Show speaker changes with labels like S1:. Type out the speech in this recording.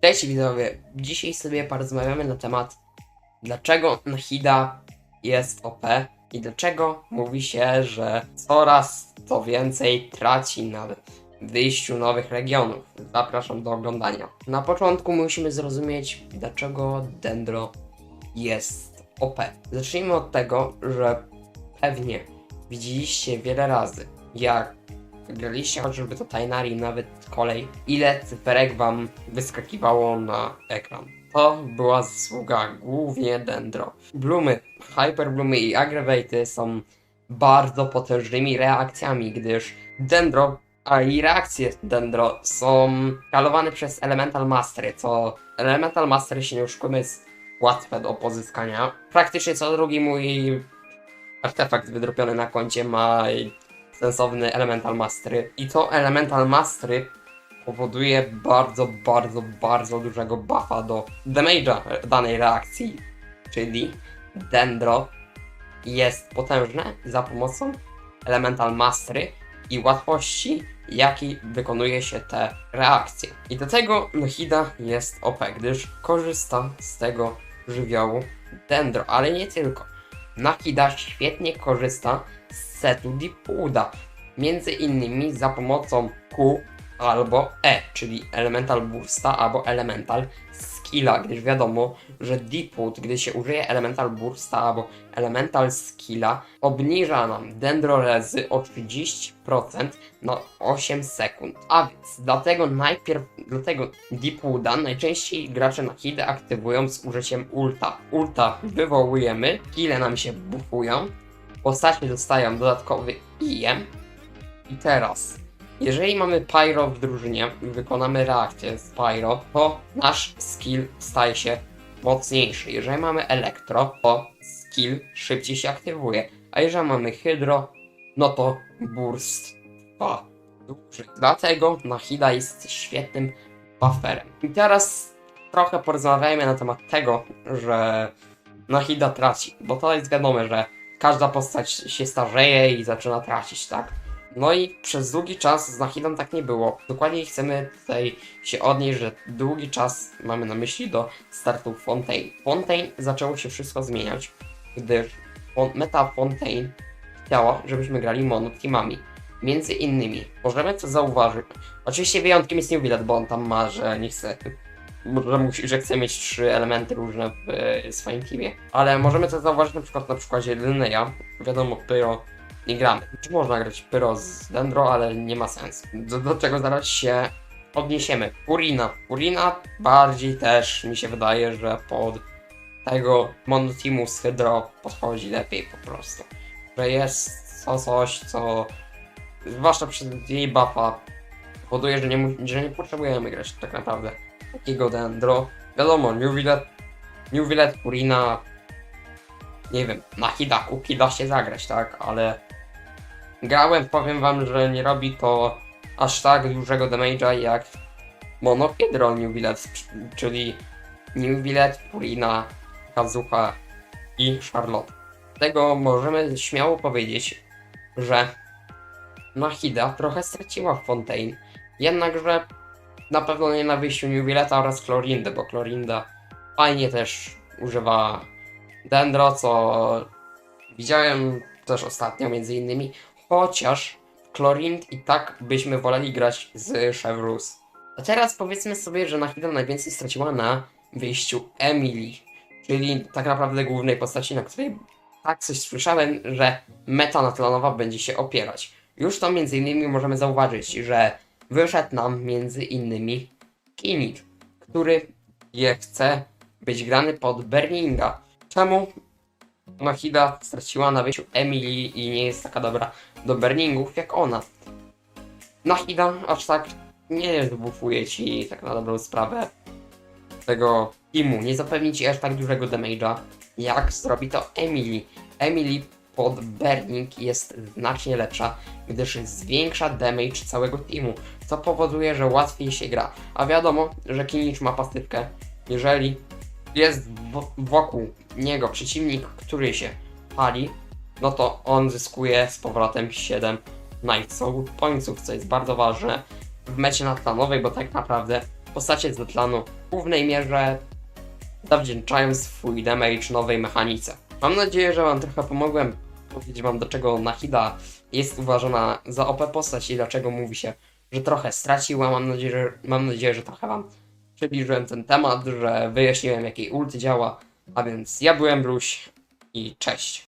S1: Cześć widzowie, dzisiaj sobie porozmawiamy na temat dlaczego Nahida jest OP i dlaczego mówi się, że coraz to więcej traci na wyjściu nowych regionów. Zapraszam do oglądania. Na początku musimy zrozumieć dlaczego Dendro jest OP. Zacznijmy od tego, że pewnie widzieliście wiele razy jak graliście chociażby to Tainari, nawet kolej, ile cyferek wam wyskakiwało na ekran. To była zasługa głównie Dendro. Bloomy, Hyperbloomy i Aggravate są bardzo potężnymi reakcjami, gdyż Dendro, a i reakcje Dendro są skalowane przez Elemental Mastery, co Elemental Mastery się nie oszukujmy jest łatwe do pozyskania. Praktycznie co drugi mój artefakt wydropiony na koncie ma sensowny Elemental Mastery. I to Elemental Mastery powoduje bardzo, bardzo, bardzo dużego buffa do damage'a danej reakcji. Czyli Dendro jest potężne za pomocą Elemental Mastery i łatwości, jaki wykonuje się te reakcje. I do tego Nohida jest OP, gdyż korzysta z tego żywiołu Dendro, ale nie tylko. Nahida świetnie korzysta z setu Deepwooda, między innymi za pomocą Q albo E, czyli Elemental Bursta albo Elemental Skilla, gdyż wiadomo, że Deepwood, gdy się użyje Elemental Bursta albo Elemental Skilla, obniża nam Dendrorezy o 30% na 8 sekund. A więc dlatego najpierw, dlatego Deepwooda najczęściej gracze na hidę aktywują z użyciem ulta. Ulta wywołujemy, kile nam się buffują, postacie dostają dodatkowy IM i teraz jeżeli mamy Pyro w drużynie i wykonamy reakcję z Pyro, to nasz skill staje się mocniejszy. Jeżeli mamy Elektro, to skill szybciej się aktywuje. A jeżeli mamy Hydro, no to Burst trwa dłużej. Dlatego Nahida jest świetnym bufferem. I teraz trochę porozmawiajmy na temat tego, że Nahida traci. Bo to jest wiadome, że każda postać się starzeje i zaczyna tracić, tak? No i przez długi czas z Nahidą tak nie było. Dokładniej chcemy tutaj się odnieść, że długi czas mamy na myśli do startu Fontaine. Fontaine zaczęło się wszystko zmieniać, gdyż meta Fontaine chciała, żebyśmy grali monoteamami. Między innymi, możemy to zauważyć. Oczywiście wyjątkiem jest New bo on tam ma, że nie chce. Że, musi, że chce mieć trzy elementy różne w e, swoim teamie. Ale możemy to zauważyć na przykład na przykładzie Linnea. Wiadomo, Pyro nie gramy. Czy można grać Pyro z Dendro, ale nie ma sensu. Do, do czego zaraz się odniesiemy. Purina. Purina bardziej też mi się wydaje, że pod tego monoteamu z Hydro podchodzi lepiej po prostu. Że jest to coś, co zwłaszcza przez jej buffa powoduje, że nie, że nie potrzebujemy grać tak naprawdę takiego Dendro. Wiadomo, New Villet, New Purina, nie wiem, na Hidaku da się zagrać, tak, ale grałem, powiem wam, że nie robi to aż tak dużego damage'a jak Monokidro New czyli New Purina, Kazuha i Charlotte. Tego możemy śmiało powiedzieć, że Nahida trochę straciła w Fontaine, jednakże na pewno nie na wyjściu New oraz Clorindy, bo Clorinda fajnie też używa Dendro, co widziałem też ostatnio między innymi, chociaż Chlorind i tak byśmy woleli grać z Chevrus. A teraz powiedzmy sobie, że Nahida najwięcej straciła na wyjściu Emily, czyli tak naprawdę głównej postaci, na której tak coś słyszałem, że meta natlanowa będzie się opierać. Już to między innymi możemy zauważyć, że wyszedł nam między innymi Kinit, który je chce być grany pod Berninga. Czemu Nahida straciła na wyjściu Emily i nie jest taka dobra do Burningów jak ona? Nahida aż tak nie zbufuje ci tak na dobrą sprawę tego teamu, nie zapewni ci aż tak dużego damage'a jak zrobi to Emily. Emily pod Burning jest znacznie lepsza, gdyż zwiększa damage całego teamu, co powoduje, że łatwiej się gra. A wiadomo, że Kinich ma pasywkę. Jeżeli jest wo- wokół niego przeciwnik, który się pali, no to on zyskuje z powrotem 7 Night Soul Pointsów, co jest bardzo ważne w mecie natlanowej, bo tak naprawdę postacie z Detlanu w głównej mierze zawdzięczają swój damage nowej mechanice. Mam nadzieję, że wam trochę pomogłem powiedzieć wam, dlaczego Nahida jest uważana za OP postać i dlaczego mówi się, że trochę straciła. Mam nadzieję, że, mam nadzieję, że trochę wam przybliżyłem ten temat, że wyjaśniłem, jak jej ult działa. A więc ja byłem Bruś i cześć.